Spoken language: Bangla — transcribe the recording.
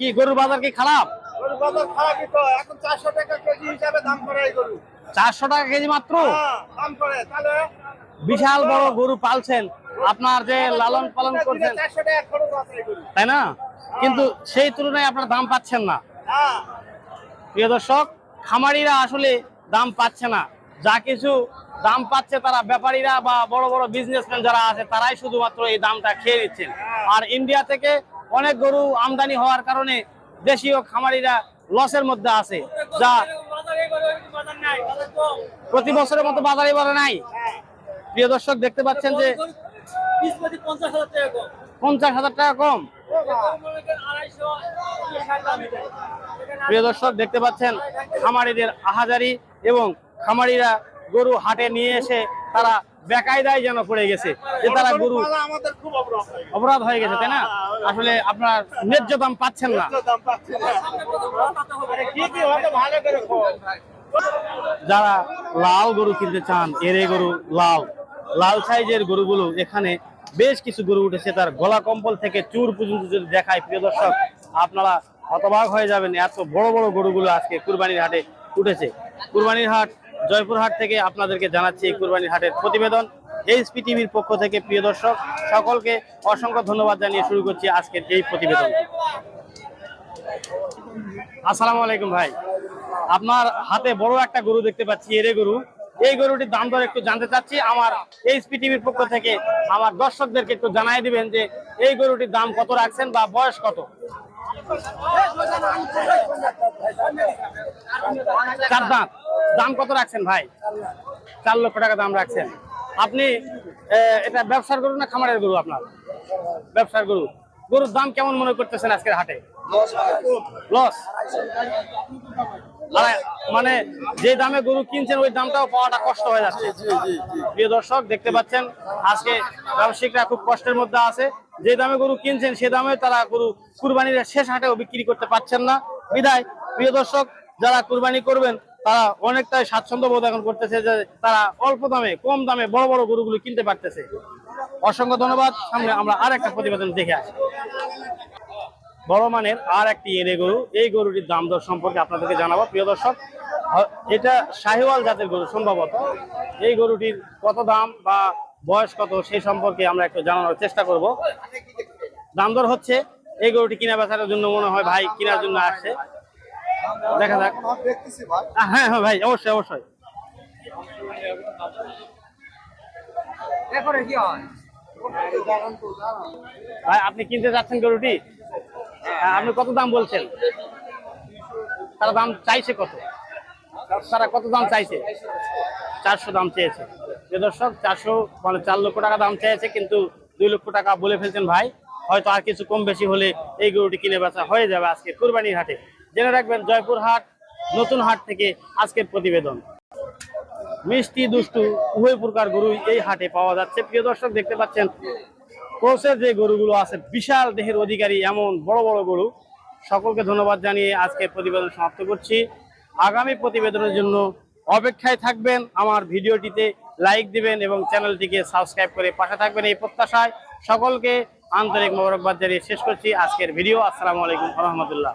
কি গরুর বাজার কি খারাপ? গরু বাজার খারাপই তো এখন চারশো টাকা কেজি হিসাবে দাম করে এই গরু। চারশো টাকা কেজি মাত্র? হ্যাঁ, দাম করে। তাহলে বিশাল বড় গরু পালছেন। আপনার যে লালন পালন করছেন। চারশো টাকা খরচ আছে এই গরু তাই না? কিন্তু সেই তুলনায় আপনার দাম পাচ্ছেন না। হ্যাঁ। প্রিয় দর্শক খামারিরা আসলে দাম পাচ্ছে না। যা কিছু দাম পাচ্ছে তারা ব্যাপারীরা বা বড় বড় বিজনেসম্যান যারা আছে তারাই শুধুমাত্র এই দামটা খেয়ে নিচ্ছেন। আর ইন্ডিয়া থেকে অনেক গরু আমদানি হওয়ার কারণে দেশীয় খামারিরা লসের মধ্যে আছে যা প্রতি বছরের মতো বাজারে বলে নাই। প্রিয় দর্শক দেখতে পাচ্ছেন যে পঞ্চাশ হাজার টাকা কম। প্রিয় দর্শক দেখতে পাচ্ছেন খামারিদের আহাজারি এবং খামারিরা গরু হাটে নিয়ে এসে তারা বেকায়দায় যেন পড়ে গেছে যে তারা গরু। অপরাধ হয়ে গেছে তাই না? আসলে আপনার ন্যায্য দাম পাচ্ছেন না। যারা লাল গরু কিনতে চান এরে গরু লাল। লাল সাইজের গরুগুলো এখানে বেশ কিছু গরু উঠেছে তার গলা কম্বল থেকে চুর পর্যন্ত যদি দেখায় প্রিয় দর্শক আপনারা হতবাক হয়ে যাবেন এত বড় বড় গরুগুলো আজকে কুরবানির হাটে উঠেছে। কুরবানির হাট জয়পুর হাট থেকে আপনাদেরকে জানাচ্ছি কুরবানির হাটের প্রতিবেদন। এইচপি টিভির পক্ষ থেকে প্রিয় দর্শক, সকলকে অসংখ্য ধন্যবাদ জানিয়ে শুরু করছি আজকের এই প্রতিবেদন। আসসালামু আলাইকুম ভাই। আপনার হাতে বড় একটা গরু দেখতে পাচ্ছি, এরে গরু। এই গরুটির দাম দর একটু জানতে চাচ্ছি, আমার এইচপি টিভির পক্ষ থেকে আমার দর্শকদেরকে একটু জানাই দিবেন যে এই গরুটির দাম কত রাখছেন বা বয়স কত? চার দাঁত। দাম কত রাখছেন ভাই? চার লক্ষ টাকা দাম রাখছেন। আপনি এটা ব্যবসার গরু না খামারের গরু আপনার? ব্যবসার গরু। গরুর দাম কেমন মনে করতেছেন আজকের হাটে? লস মানে যে দামে গরু কিনছেন ওই দামটাও পাওয়াটা কষ্ট হয়ে যাচ্ছে। প্রিয় দর্শক দেখতে পাচ্ছেন আজকে ব্যবসায়িকরা খুব কষ্টের মধ্যে আছে। যে দামে গরু কিনছেন সে দামে তারা গরু কুরবানির শেষ হাটেও বিক্রি করতে পারছেন না। বিদায় প্রিয় দর্শক যারা কুরবানি করবেন তারা অনেকটাই স্বাচ্ছন্দ্য বোধ এখন করতেছে যে তারা অল্প দামে, কম দামে বড় বড় গরুগুলো কিনতে পারতেছে। অসংখ্য ধন্যবাদ। সামনে আমরা আর একটা প্রতিবেদন দেখে আসি। বড় মানের আর একটি এনে গরু। এই গরুটির দাম দর সম্পর্কে আপনাদেরকে জানাব। প্রিয় দর্শক, এটা শাহিওয়াল জাতের গরু সম্ভবত। এই গরুটির কত দাম বা বয়স কত সেই সম্পর্কে আমরা একটু জানানোর চেষ্টা করব। দাম দর হচ্ছে, এই গরুটি কিনা বেচার জন্য মনে হয় ভাই, কেনার জন্য আসছে। দেখা যাক। দেখতেছি ভাই। আহ, হ্যাঁ হ্যাঁ ভাই অবশ্যই অবশ্যই। ভাই আপনি কিনতে যাচ্ছেন গরুটি? আপনি কত দাম বলছেন? তারা দাম চাইছে কত? তারা কত দাম চাইছে? চারশো দাম চেয়েছে। যে দর্শক চারশো মানে চার লক্ষ টাকা দাম চেয়েছে কিন্তু দুই লক্ষ টাকা বলে ফেলছেন ভাই। হয়তো আর কিছু কম বেশি হলে এই গরুটি কিনে বেচা হয়ে যাবে আজকে কুরবানির হাটে। জেনে রাখবেন জয়পুর হাট, নতুন হাট থেকে আজকের প্রতিবেদন। মিষ্টি, দুষ্টু, উভয় প্রকার গরুই এই হাটে পাওয়া যাচ্ছে। প্রিয় দর্শক, দেখতে পাচ্ছেন ক্রসের যে গরুগুলো আছে, বিশাল দেহের অধিকারী এমন বড় বড় গরু। সকলকে ধন্যবাদ জানিয়ে আজকের প্রতিবেদন সমাপ্ত করছি। আগামী প্রতিবেদনের জন্য অপেক্ষায় থাকবেন। আমার ভিডিওটিতে লাইক দিবেন এবং চ্যানেলটিকে সাবস্ক্রাইব করে পাশে থাকবেন এই প্রত্যাশায়। সকলকে আন্তরিক মোবারকবাদ জানিয়ে শেষ করছি আজকের ভিডিও। আসসালামু আলাইকুম রহমতুল্লাহ।